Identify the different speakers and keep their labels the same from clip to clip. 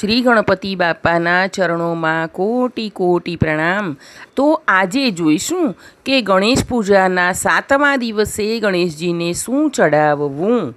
Speaker 1: શ્રી ગણપતિ બાપાના ચરણોમાં કોટી કોટી પ્રણામ. તો આજે જોઈશું કે ગણેશ પૂજાના સાતમા દિવસે ગણેશજીને શું ચડાવવું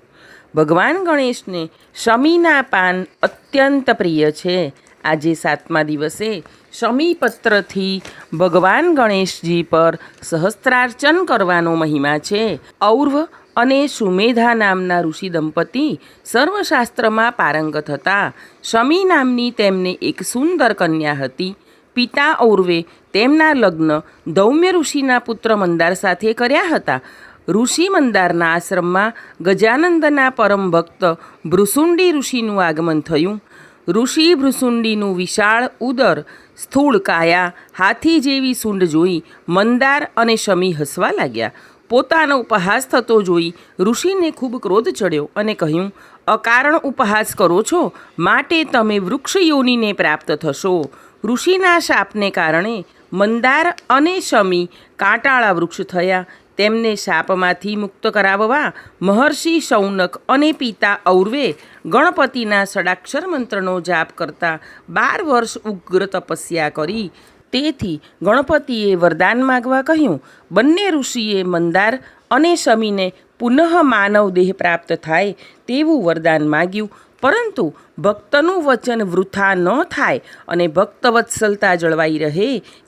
Speaker 1: ભગવાન ગણેશને શમીના પાન અત્યંત પ્રિય છે. આજે સાતમા દિવસે શમીપત્રથી ભગવાન ગણેશજી પર સહસ્ત્રાર્ચન કરવાનો મહિમા છે. ઔર્વ અને સુમેધા નામના ઋષિ દંપતી સર્વશાસ્ત્રમાં પારંગત હતા. શમી નામની તેમને એક સુંદર કન્યા હતી. પિતા ઔર્વે તેમના લગ્ન દૌમ્ય ઋષિના પુત્ર મંદાર સાથે કર્યા હતા. ઋષિ મંદારના આશ્રમમાં ગજાનંદના પરમ ભક્ત ભૃસુંડી ઋષિનું આગમન થયું. ઋષિ ભૃસુંડીનું વિશાળ ઉદર, સ્થૂળ કાયા, હાથી જેવી સૂંઢ જોઈ મંદાર અને શમી હસવા લાગ્યા. પોતાનો ઉપહાસ થતો જોઈ ઋષિને ખૂબ ક્રોધ ચડ્યો અને કહ્યું, અકારણ ઉપહાસ કરો છો, માટે તમે વૃક્ષ યોનીને પ્રાપ્ત થશો. ઋષિના શાપને કારણે મંદાર અને શમી કાંટાળા વૃક્ષ થયા. તેમને શાપમાંથી મુક્ત કરાવવા મહર્ષિ શૌનક અને પિતા ઔર્વે ગણપતિના ષડાક્ષર મંત્રનો જાપ કરતા બાર વર્ષ ઉગ્ર તપસ્યા કરી. તેથી ગણપતિએ વરદાન માગવા કહ્યું, બંને ઋષિએ મંદાર અને શમીને પુનઃ માનવ દેહ પ્રાપ્ત થાય તેવું વરદાન માગ્યું. પરંતુ ભક્તનું વચન વૃથા ન થાય અને ભક્તવત્સલતા જળવાઈ રહે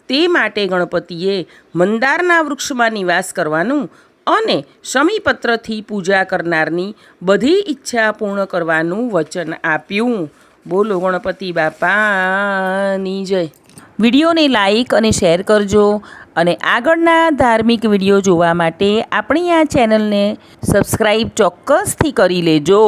Speaker 1: તે માટે ગણપતિએ મંદારના વૃક્ષમાં નિવાસ કરવાનું અને શમીપત્રથી પૂજા કરનારની બધી ઈચ્છા પૂર્ણ કરવાનું વચન આપ્યું. બોલો ગણપતિ બાપાની જય. વિડીયોને લાઇક અને શેર કરજો અને આગળના ધાર્મિક વીડિયો જોવા માટે આપણી આ ચેનલને સબસ્ક્રાઈબ ચોક્કસથી કરી લેજો.